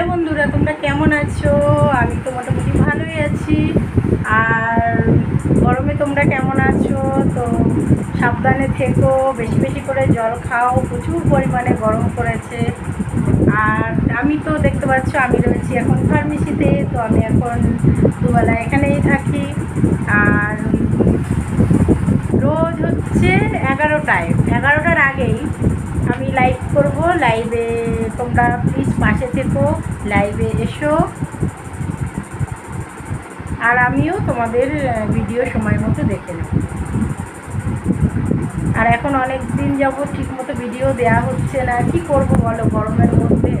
Hello বন্ধুরা, তোমরা কেমন আছো? আমি তো মোটামুটি ভালোই আছি। আর গরমে তোমরা কেমন আছো? তো সাবধানে থেকো, বেশি বেশি করে জল খাও। প্রচুর পরিমাণে গরম পড়েছে। আর আমি তো দেখতে পাচ্ছ, আমি রয়েছি এখন ফার্মেসিতে, তো আমি এখন দুবেলা এখানেই থাকি। আর রোজ হচ্ছে এগারোটায়। এগারোটার আগেই আমি লাইভ করব লাইভে তোমরা প্লিজ পাশে থেকো লাইভে এসো। আর আমিও তোমাদের ভিডিও সময় মতো দেখে নেব। আর এখন অনেক দিন যাব ঠিক মতো ভিডিও দেওয়া হচ্ছে না। কি করব বলো, গরমের মধ্যে?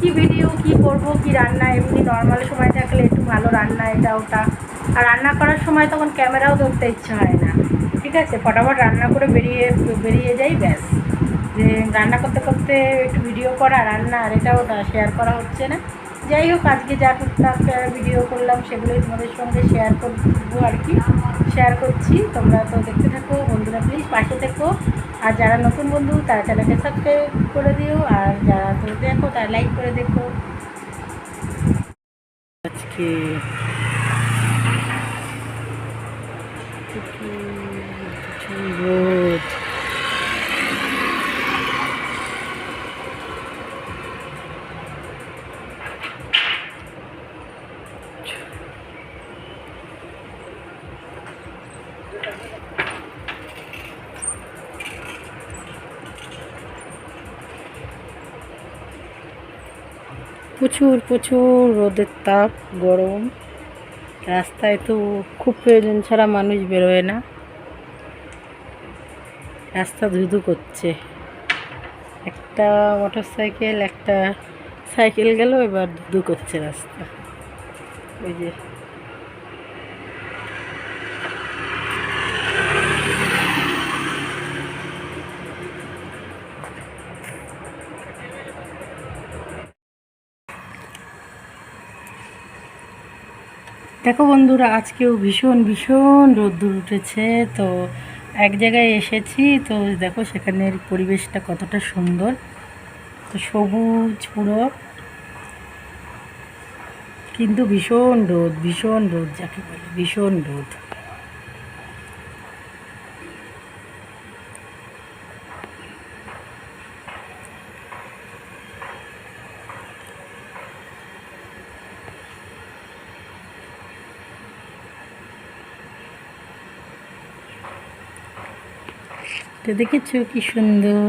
কি ভিডিও কি করব, কি রান্না? এমনি নর্মাল সময় থাকলে একটু ভালো রান্না, এটা, ওটা। আর রান্না করার সময় তখন ক্যামেরাও ধরতে ইচ্ছা হয় না। ঠিক আছে? ফটাফট রান্না করে বেরিয়ে বেরিয়ে যাই, ব্যাস। রান্না করতে করতে একটু ভিডিও করা, রান্না আর এটা ওটা শেয়ার করা হচ্ছে না। যাই হোক, আজকে যা টুকটাক ভিডিও করলাম, সেগুলোই তোমাদের সঙ্গে শেয়ার করব আর কি। শেয়ার করছি, তোমরা তো দেখতে থাকো, বন্ধুরা প্লিজ পাশে থেকো। আর যারা নতুন বন্ধু, তারা চ্যানেলকে সাবস্ক্রাইব করে দিও, আর যারা তো দেখো, তারা লাইক করে দেখো। আজকে রোদ প্রচুর প্রচুর রোদের তাপ, গরম। রাস্তায় তো খুব প্রয়োজন ছাড়া মানুষ বেরোয় না। রাস্তা ধুধু করছে। একটা মোটর সাইকেল একটা সাইকেল গেল, এবার ধুধু করছে রাস্তা। ওই যে দেখো বন্ধুরা, আজকেও ভীষণ ভীষণ রোদ্দুর উঠেছে। তো এক জায়গায় এসেছি, তো দেখো সেখানের পরিবেশটা কতটা সুন্দর। তো সবুজ পুরো। কিন্তু ভীষণ রোদ ভীষণ রোদ, যাকে বলে ভীষণ রোদ। তো দেখেছ কি সুন্দর?